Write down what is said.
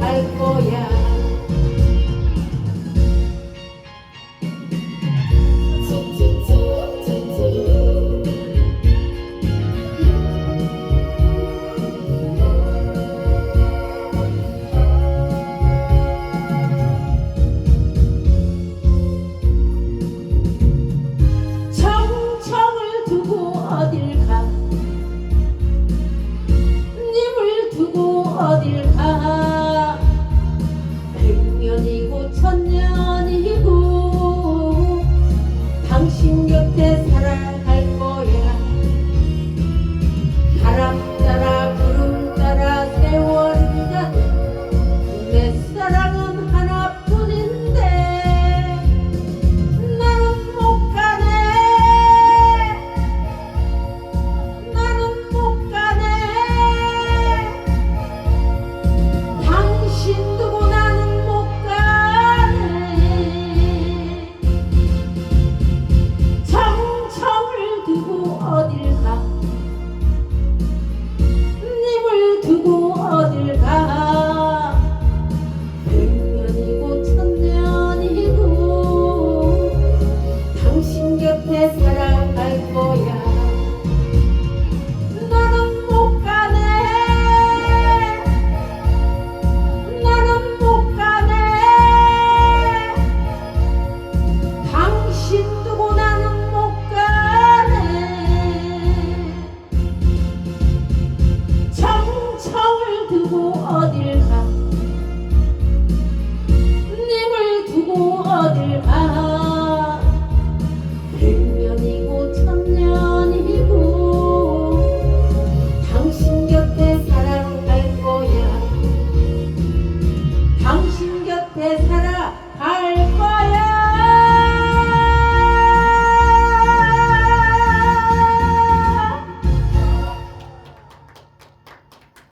알 거야. 백년이고 천년이고 당신 곁에 살아 Thankful.